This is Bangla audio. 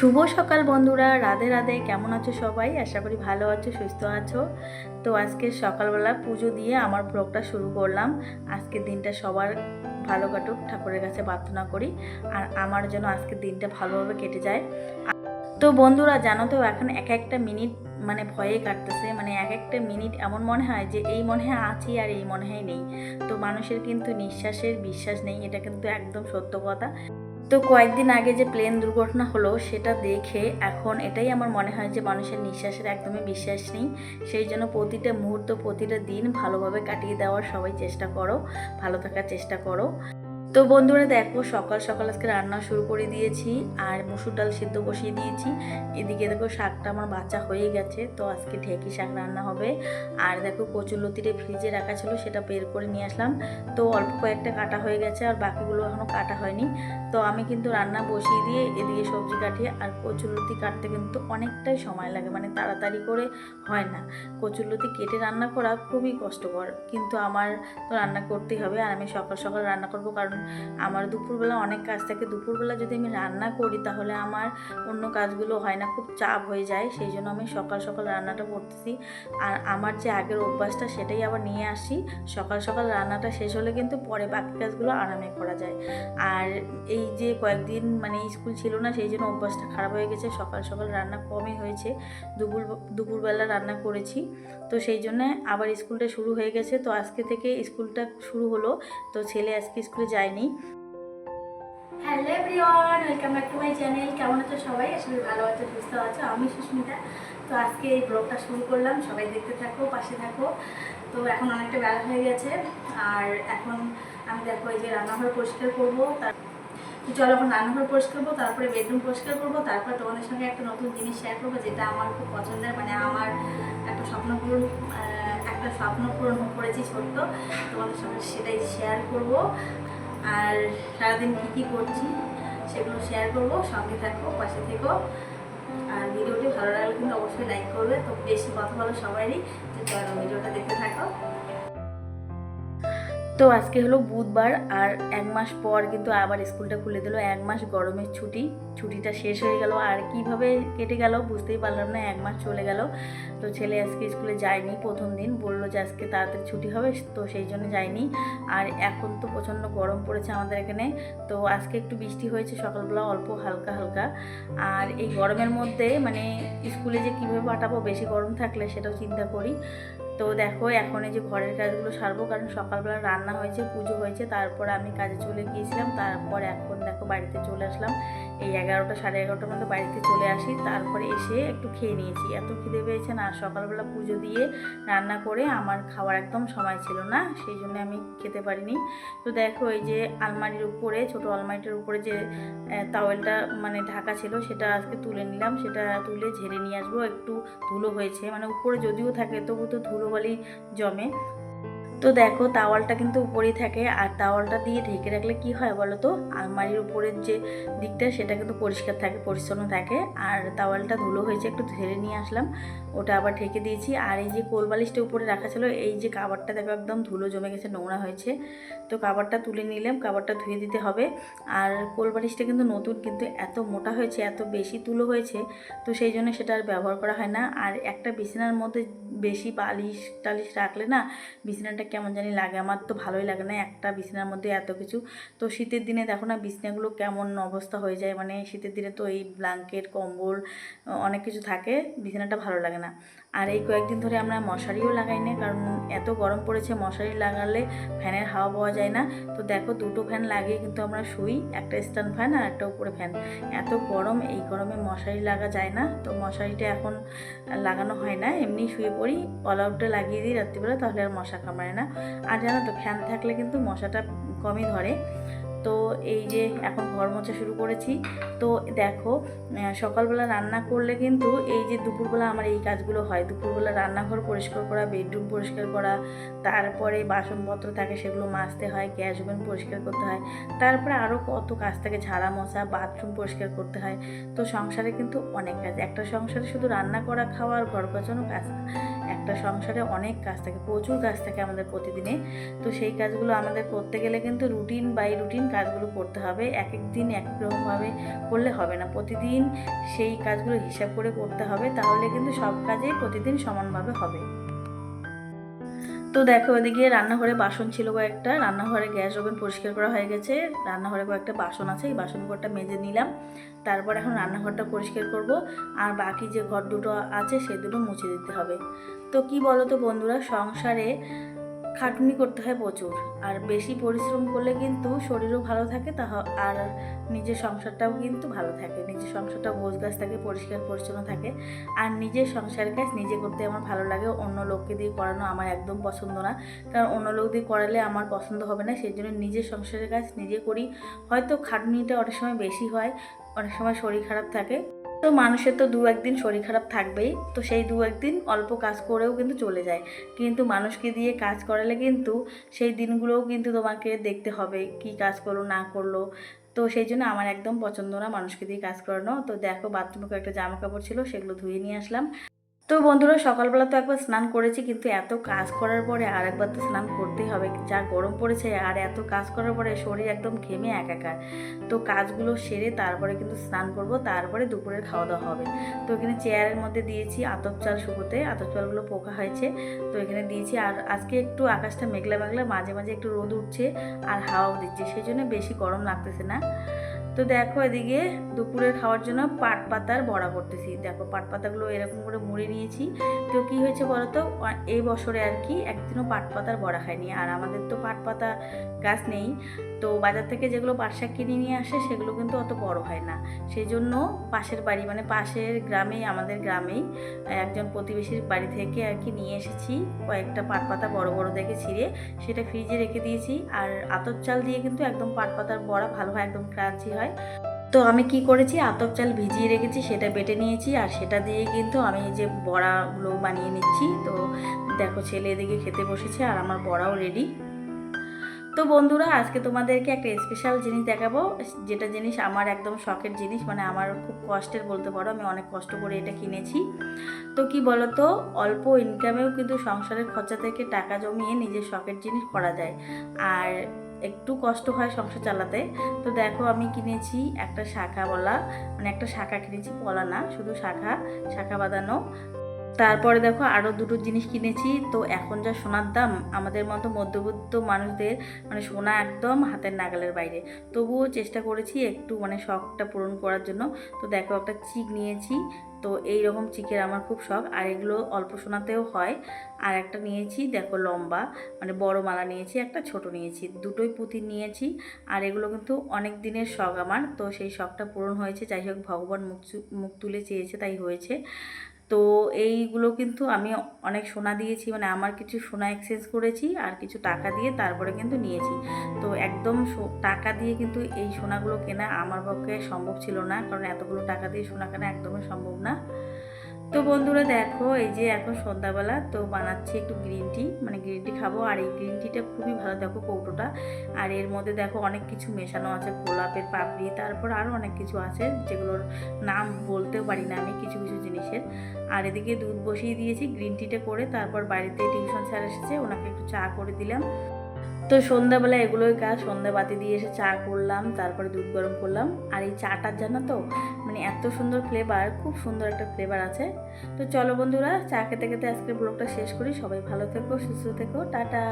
শুভ সকাল বন্ধুরা, রাধে রাধে। কেমন আছো সবাই? আশা করি ভালো আছো, সুস্থ আছো। তো আজকে সকালবেলা পুজো দিয়ে আমার ব্লগটা শুরু করলাম। আজকের দিনটা সবার ভালো কাটুক, ঠাকুরের কাছে প্রার্থনা করি। আর আমার জন্য আজকের দিনটা ভালোভাবে কেটে যায়। তো বন্ধুরা, জানো তো, এখন এক একটা মিনিট মানে ভয়ে কাটতেছে। মানে এক একটা মিনিট এমন মনে হয় যে এই মনে হয় আছি আর এই মনে হয় নেই। তো মানুষের কিন্তু নিঃশ্বাসের বিশ্বাস নেই, এটা কিন্তু একদম সত্য কথা। তো কয়েকদিন আগে যে প্লেন দুর্ঘটনা হলো, সেটা দেখে এখন এটাই আমার মনে হয় যে মানুষের নিঃশ্বাসের একদমই বিশ্বাস নেই। সেই জন্য প্রতিটা মুহূর্ত, প্রতিটা দিন ভালোভাবে কাটিয়ে দেওয়ার সবাই চেষ্টা করো, ভালো থাকার চেষ্টা করো। তো বন্ধুরা দেখো, সকাল সকাল আজকে রান্না শুরু করে দিয়েছি, আর মুসুর ডাল সিদ্ধ বসিয়ে দিয়েছি। এদিকে দেখো, শাকটা আমার বাচ্চা হয়ে গেছে, তো আজকে ঢেঁকি শাক রান্না হবে। আর দেখো কচুলতিরে ফ্রিজে রাখা ছিল, সেটা বের করে নিয়ে আসলাম। তো অল্প কয়েকটা কাটা হয়ে গেছে, আর বাকিগুলো এখনও কাটা হয়নি। তো আমি কিন্তু রান্না বসিয়ে দিয়ে এদিকে সবজি কাটিয়ে, আর কচুরলতি কাটতে কিন্তু অনেকটাই সময় লাগে মানে তাড়াতাড়ি করে হয় না। কচুরলতি কেটে রান্না করা খুবই কষ্টকর, কিন্তু আমার তো রান্না করতেই হবে, আর আমি সকাল সকাল রান্না করব, কারণ আমার দুপুরবেলা অনেক কাজ থাকে। দুপুরবেলা যদি আমি রান্না করি, তাহলে আমার অন্য কাজগুলো হয় না, খুব চাপ হয়ে যায়। সেই জন্য আমি সকাল সকাল রান্নাটা করতেছি। আর আমার যে আগের অভ্যাসটা, সেটাই আবার নিয়ে আসি। সকাল সকাল রান্নাটা শেষ হলে কিন্তু পরে বাকি কাজগুলো আরামে করা যায়। আর এই যে কয়েকদিন মানে স্কুল ছিল না, সেই জন্য অভ্যাসটা খারাপ হয়ে গেছে। সকাল সকাল রান্না কমই হয়েছে। দুপুর, দুপুরবেলা রান্না করেছি। তো সেই জন্যে আবার স্কুলটা শুরু হয়ে গেছে। তো আজকে থেকে স্কুলটা শুরু হলো। তো ছেলে আজকে স্কুলে যায়নি। Hello everyone welcome back to my channel কেমন আছো সবাই? আসলে ভালো আছো, সুস্থ আছো। আমি সুস্মিতা। তো আজকে এই ব্লগটা শুরু করলাম। সবাই দেখতে থাকো, পাশে থাকো। তো এখন অনেকটা বেলা হয়ে গেছে। আর এখন আমি দেখো এই যে রান্নাঘর পরিষ্কার করব। তার চলো এখন রান্নাঘর পরিষ্কার করব, তারপরে বেডরুম পরিষ্কার করব। তারপর তোমাদের সঙ্গে একটা নতুন জিনিস শেয়ার করব, যেটা আমার খুব পছন্দের। মানে আমার একটা স্বপ্ন পূরণ একটা স্বপ্ন পূরণ করেছি ছোট্ট। তোমাদের সঙ্গে সেটাই শেয়ার করব। আর সারাদিন কী কী করছি সেগুলো শেয়ার করব, সঙ্গে থাকব পাশে থেকো। আর ভিডিওটি ভালো লাগলে কিন্তু অবশ্যই লাইক করবে। তো বেশি কথা বলো সবারই তো চলো, ভিডিওটা দেখতে থাকো। তো আজকে হলো বুধবার আর এক মাস পর কিন্তু আবার স্কুলটা খুলে দিল। এক মাস গরমের ছুটি, ছুটিটা শেষ হয়ে গেল। আর কীভাবে কেটে গেল বুঝতেই পারলাম না, এক মাস চলে গেল। তো ছেলে আজকে স্কুলে যায়নি প্রথম দিন, বলল যে আজকে তাড়াতাড়ি ছুটি হবে, তো সেই জন্য যায়নি। আর এখন তো প্রচণ্ড গরম পড়েছে আমাদের এখানে, তো আজকে একটু বৃষ্টি হয়েছে, সকালবেলা অল্প হালকা হালকা। আর এই গরমের মধ্যে মানে স্কুলে যে কীভাবে পাঠাবো, বেশি গরম থাকলে সেটাও চিন্তা করি। তো দেখো, এখন এই যে ঘরের কাজগুলো সারবো, কারণ সকালবেলা রান্না হয়েছে, পুজো হয়েছে, তারপর আমি কাজে চলে গিয়েছিলাম, তারপর এখন দেখো, বাড়িতে চলে আসলাম। এই এগারোটা, সাড়ে এগারোটার মধ্যে বাড়িতে চলে আসি। তারপরে এসে একটু খেয়ে নিয়েছি। এত খিদে পেয়েছে না, সকালবেলা পুজো দিয়ে রান্না করে আমার খাওয়ার একদম সময় ছিল না, সেই জন্য আমি খেতে পারিনি। তো দেখো, এই যে আলমারির উপরে, ছোট আলমারিটার উপরে যে তাওয়েলটা মানে ঢাকা ছিল, সেটা আজকে তুলে নিলাম। সেটা তুলে ঝেড়ে নিয়ে আসব। একটু ধুলো হয়েছে মানে উপরে যদিও থাকে, তবু তো ধুলোবালি জমে। তো দেখো, তাওয়ালটা কিন্তু উপরেই থাকে। আর তাওয়ালটা দিয়ে ঢেকে রাখলে কি হয় বলো তো? আলমারির উপরের যে দিকটা, সেটা কিন্তু পরিষ্কার থাকে, পরিচ্ছন্ন থাকে। আর তাওয়ালটা ধুলো হয়েছে, একটু ধেরে নিয়ে আসলাম। ওটা আবার ঢেকে দিয়েছি। আর এই যে কোলবালিশটা উপরে রাখা ছিল, এই যে কাবারটা দেখো, একদম ধুলো জমে গেছে, নোংরা হয়েছে। তো কাবারটা তুলে নিলাম, কাবারটা ধুয়ে দিতে হবে। আর কোলবালিশটা কিন্তু নতুন, কিন্তু এত মোটা হয়েছে, এত বেশি তুলো হয়েছে, তো সেই জন্য সেটা আর ব্যবহার করা হয় না। আর একটা বিছানার মধ্যে বেশি বালিশ টালিশ রাখলে না বিছানাটা কেমন জানি লাগে। আমার তো ভালোই লাগে না একটা বিছানার মধ্যে এত কিছু। তো শীতের দিনে দেখো না বিছানাগুলো কেমন অবস্থা হয়ে যায়। মানে শীতের দিনে তো এই ব্ল্যাঙ্কেট কম্বল অনেক কিছু থাকে। বিছানাটা ভালো লাগে না। আর এই কয়েকদিন ধরে আমরা মশারিও লাগাই না কারণ এত গরম পড়েছে, মশারি লাগালে ফ্যানের হাওয়া পাওয়া যায় না। তো দেখো দুটো ফ্যান লাগিয়ে কিন্তু আমরা শুই, একটা স্ট্যান্ড ফ্যান আর একটা উপরে ফ্যান। এত গরম, এই গরমে মশারি লাগা যায় না। তো মশারিটা এখন লাগানো হয় না, এমনি শুয়ে পড়ি অল লাগিয়ে দিই রাত্রিবেলা, তাহলে আর মশা কামড়ায় না। আর জানো তো, ফ্যান থাকলে কিন্তু মশাটা কমই ধরে। তো এই যে এখন ঘর মোছা শুরু করেছি। তো দেখো সকালবেলা রান্না করলে কিন্তু এই যে দুপুরবেলা আমার এই কাজগুলো হয়। দুপুরবেলা রান্নাঘর পরিষ্কার করা, বেডরুম পরিষ্কার করা, তারপরে বাসনপত্র থাকে সেগুলো মাজতে হয়, গ্যাস ওভেন পরিষ্কার করতে হয়, তারপরে আরও কত কাজ থাকে, ঝাড়া মশা বাথরুম পরিষ্কার করতে হয়। তো সংসারে কিন্তু অনেক কাজ। একটা সংসারে শুধু রান্না করা, খাওয়া আর ঘর গোছানো কাজ না। একটা সংসারে অনেক কাজ থাকে, প্রচুর কাজ থাকে আমাদের প্রতিদিনে। তো সেই কাজগুলো আমাদের করতে গেলে কিন্তু রুটিন বাই রুটিন কাজগুলো করতে হবে। এক এক দিন এক রকমভাবে করলে হবে না। প্রতিদিন সেই কাজগুলো হিসাব করে করতে হবে, তাহলে কিন্তু সব কাজেই প্রতিদিন সমানভাবে হবে। তো দেখো, ওদিকে রান্নাঘরে বাসন ছিল কয়েকটা। রান্নাঘরে গ্যাস ওভেন পরিষ্কার করা হয়ে গেছে। রান্নাঘরে কয়েকটা বাসন আছে, এই বাসনঘরটা মেজে নিলাম। তারপর এখন রান্নাঘরটা পরিষ্কার করব। আর বাকি যে ঘর দুটো আছে, সে দুটো মুছে দিতে হবে। তো কি বলো তো বন্ধুরা, সংসারে খাটুনি করতে হয় প্রচুর। আর বেশি পরিশ্রম করলে কিন্তু শরীরও ভালো থাকে তা আর নিজের সংসারটাও কিন্তু ভালো থাকে। নিজের সংসারটা গোছ গাছ থাকে, পরিষ্কার পরিচ্ছন্ন থাকে। আর নিজের সংসারের কাজ নিজে করতে আমার ভালো লাগে। অন্য লোককে দিয়ে করানো আমার একদম পছন্দ না। কারণ অন্য লোক দিয়ে করালে আমার পছন্দ হবে না। সেই জন্য নিজের সংসারের কাজ নিজে করি। হয়তো খাটুনিটা অনেক সময় বেশি হয়, অনেক সময় শরীর খারাপ থাকে। তো মানুষের তো দু একদিন শরীর খারাপ থাকবেই। তো সেই দু একদিন অল্প কাজ করেও কিন্তু চলে যায়। কিন্তু মানুষকে দিয়ে কাজ করালে কিন্তু সেই দিনগুলোও কিন্তু তোমাকে দেখতে হবে কি কাজ করল, না করল। তো সেই জন্য আমার একদম পছন্দ না মানুষকে দিয়ে কাজ করানো। তো দেখো বাথরুমে কয়েকটা জামা কাপড় ছিল, সেগুলো ধুয়ে নিয়ে আসলাম। তো বন্ধুরা, সকালবেলা তো একবার স্নান করেছি, কিন্তু এত কাজ করার পরে আর একবার তো স্নান করতেই হবে। যা গরম পড়েছে আর এত কাজ করার পরে শরীর একদম ঘেমে একাকার। তো কাজগুলো সেরে তারপরে কিন্তু স্নান করব, তারপরে দুপুরের খাওয়া দাওয়া হবে। তো এখানে চেয়ারের মধ্যে দিয়েছি আতপ চাল শুকোতে, আতপ চালগুলো পোকা হয়েছে। তো এখানে দিয়েছি আর আজকে একটু আকাশটা মেঘলা মেঘলা মাঝে মাঝে একটু রোদ উঠছে আর হাওয়াও দিচ্ছে, সেই জন্য বেশি গরম লাগতেছে না। তো দেখো এদিকে দুপুরের খাওয়ার জন্য পাট পাতার বড়া করতেছি। দেখো পাট পাতাগুলো এরকম করে মুড়ে নিয়েছি। তো কি হয়েছে বলো তো এই বছরে আর কি একদিনও পাট পাতার বড়া খাইনি। আর আমাদের তো পাট পাতা গাছ নেই। তো বাজার থেকে যেগুলো শাক কিনে নিয়ে আসে, সেগুলো কিন্তু অত বড় হয় না। সেই জন্য পাশের বাড়ি মানে পাশের গ্রামেই, আমাদের গ্রামেই, একজন প্রতিবেশীর বাড়ি থেকে আর কি নিয়ে এসেছি। কয়েকটা পাট পাতা বড় বড় দেখে ছিঁড়ে, সেটা ফ্রিজে রেখে দিয়েছি। আর আতর চাল দিয়ে কিন্তু একদম পাট পাতার বড়া, ভালো হয়, একদম ক্রাঞ্চি হয়। তো আমি কি করেছি? আতপ চাল ভিজিয়ে রেখেছি, সেটা বেটে নিয়েছি। আর সেটা দিয়ে কিন্তু আমি যে বড়াগুলো বানিয়ে নিচ্ছি, তো দেখো ছেলে এদিকে খেতে বসেছে, আর আমার বড়াও রেডি তো বন্ধুরা, আজকে তোমাদেরকে একটা স্পেশাল জিনিস দেখাবো। যেটা জিনিস আমার একদম শখের জিনিস মানে আমার খুব কষ্টের বলতে পারো, আমি অনেক কষ্ট করে এটা কিনেছি। তো কি বলতো, অল্প ইনকামেও কিন্তু সংসারের খরচা থেকে টাকা জমিয়ে নিজের শখের জিনিস করা যায়। আর একটু কষ্ট হয় সংসার চালাতে। তো দেখো, আমি কিনেছি একটা শাখা বলা মানে একটা শাখা কিনেছি পলা না শুধু শাখা শাখা বাঁধানো। তারপরে দেখো আরও দুটো জিনিস কিনেছি। তো এখন যা সোনার দাম, আমাদের মতো মধ্যবিত্ত মানুষদের মানে সোনা একদম হাতের নাগালের বাইরে। তবুও চেষ্টা করেছি একটু মানে শখটা পূরণ করার জন্য। তো দেখো একটা চিক নিয়েছি, তো এই রকম চিকের আমার খুব শখ। আর এগুলো অল্প সোনাতেও হয়। আর একটা নিয়েছি, দেখো লম্বা মানে বড় মালা নিয়েছি, একটা ছোট নিয়েছি। দুটোই পুঁতি নিয়েছি, আর এগুলো কিন্তু অনেক দিনের শখ আমার। তো সেই শখটা পূরণ হয়েছে। যাই হোক, ভগবান মুখ মুখ তুলে চেয়েছে, তাই হয়েছে। তো এইগুলো কিন্তু আমি অনেক সোনা দিয়েছি মানে আমার কিছু সোনা এক্সচেঞ্জ করেছি আর কিছু টাকা দিয়ে তারপরে কিন্তু নিয়েছি। তো একদম টাকা দিয়ে কিন্তু এই সোনাগুলো কেনা আমার পক্ষে সম্ভব ছিল না, কারণ এতগুলো টাকা দিয়ে সোনা কেনা একদমই সম্ভব না। তো বন্ধুরা দেখো, এই যে এখন সন্ধ্যাবেলা, তো বানাচ্ছি একটু গ্রিন টি মানে গ্রিন টি খাব। আর এই গ্রিন টিটা খুবই ভালো, দেখো কৌটোটা। আর এর মধ্যে দেখো অনেক কিছু মেশানো আছে, গোলাপের পাপড়ি, তারপর আরও অনেক কিছু আছে, যেগুলোর নাম বলতেও পারি না আমি, কিছু কিছু জিনিসের। আর এদিকে দুধ বসিয়ে দিয়েছি গ্রিন টিটা করে, তারপর বাড়িতে টিউশন স্যার এসেছে, ওনাকে একটু চা করে দিলাম। তো সন্ধ্যাবেলা এগুলোই কাজ সন্ধ্যা বাতি দিয়ে এসে চা করলাম, তারপরে দুধ গরম করলাম। আর এই চাটার জানো তো মানে এত সুন্দর ফ্লেভার খুব সুন্দর একটা ফ্লেভার আছে। তো চলো বন্ধুরা, চা খেতে খেতে আজকের ব্লগটা শেষ করি। সবাই ভালো থেকো, সুস্থ থেকো, টাটা।